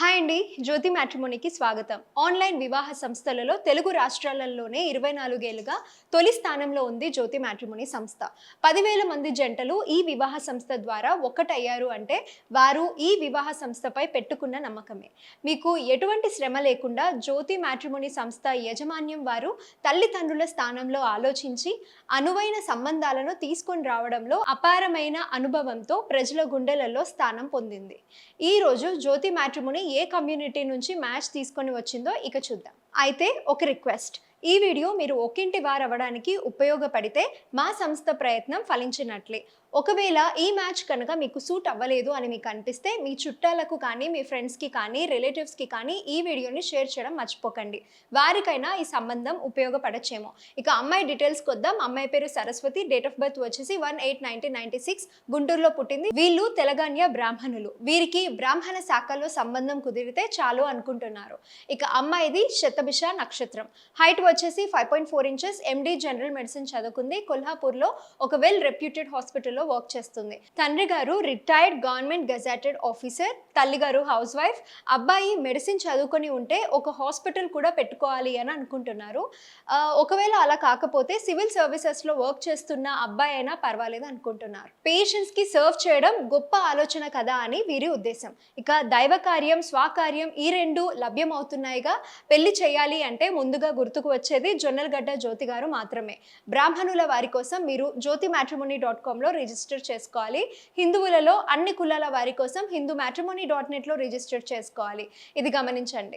Hi అండి జ్యోతి మ్యాట్రిమోనీకి స్వాగతం. Online వివాహ సంస్థలలో తెలుగు రాష్ట్రాలలోనే ఇరవై నాలుగేళ్ళుగా తొలి స్థానంలో ఉంది జ్యోతి మ్యాట్రిమోనీ సంస్థ. పదివేల మంది జంటలు ఈ వివాహ సంస్థ ద్వారా ఒకటయ్యారు అంటే వారు ఈ వివాహ సంస్థపై పెట్టుకున్న నమ్మకమే. మీకు ఎటువంటి శ్రమ లేకుండా జ్యోతి మ్యాట్రిమోనీ సంస్థ యజమాన్యం వారు తల్లిదండ్రుల స్థానంలో ఆలోచించి అనువైన సంబంధాలను తీసుకొని రావడంలో అపారమైన అనుభవంతో ప్రజల గుండెలలో స్థానం పొందింది. ఈ రోజు జ్యోతి మ్యాట్రిమోనీ ఏ కమ్యూనిటీ నుంచి మ్యాచ్ తీసుకొని వచ్చిందో ఇక చూద్దాం. అయితే ఒక రిక్వెస్ట్ ఈ వీడియో మీరు ఒకింటి వారు అవ్వడానికి ఉపయోగపడితే మా సంస్థ ప్రయత్నం ఫలించినట్లే. ఒకవేళ ఈ మ్యాచ్ కనుక మీకు సూట్ అవ్వలేదు అని మీకు అనిపిస్తే మీ చుట్టాలకు కానీ మీ ఫ్రెండ్స్కి కానీ రిలేటివ్స్కి కానీ ఈ వీడియోని షేర్ చేయడం మర్చిపోకండి. వారికైనా ఈ సంబంధం ఉపయోగపడచ్చేమో. ఇక అమ్మాయి డీటెయిల్స్కి వద్దాం అమ్మాయి పేరు సరస్వతి. డేట్ ఆఫ్ బర్త్ వచ్చేసి one eight nineteen ninety six. గుంటూరులో పుట్టింది. వీళ్ళు తెలంగాణ బ్రాహ్మణులు. వీరికి బ్రాహ్మణ శాఖలో సంబంధం కుదిరితే చాలు అనుకుంటున్నారు. ఇక అమ్మాయిది శతభిష నక్షత్రం. హైట్ వచ్చేసి five point four inches MD general medicine చదువుకుంది. కొల్హాపూర్లో ఒక వెల్ రెప్యూటెడ్ హాస్పిటల్లో వర్క్ చేస్తుంది. తండ్రి గారు రిటైర్డ్ గవర్నమెంట్ గెజెటెడ్ ఆఫీసర్ తల్లి గారు హౌస్ వైఫ్ అబ్బాయి మెడిసిన్ చదువుకొని ఉంటే ఒక హాస్పిటల్ కూడా పెట్టుకోవాలి అని అనుకుంటున్నారు. ఒకవేళ అలా కాకపోతే సివిల్ సర్వీసెస్లో వర్క్ చేస్తున్న అబ్బాయి అయినా పర్వాలేదు అనుకుంటున్నారు. పేషెంట్స్కి సర్వ్ చేయడం గొప్ప ఆలోచన కదా అని వీరి ఉద్దేశం. ఇక దైవ కార్యం స్వకార్యం ఈ రెండు లభ్యమవుతున్నాయిగా. పెళ్ళి చేయాలి అంటే ముందుగా గుర్తుకు వచ్చేది జొన్నలగడ్డ జ్యోతి గారు మాత్రమే. బ్రాహ్మణుల వారి కోసం మీరు జ్యోతి మ్యాట్రిమోనీ డాట్ కామ్లో రిజిస్టర్ చేసుకోవాలి. హిందువులలో అన్ని కులాల వారి కోసం హిందూ మ్యాట్రిమోనీ డాట్ నెట్లో రిజిస్టర్ చేసుకోవాలి. ఇది గమనించండి.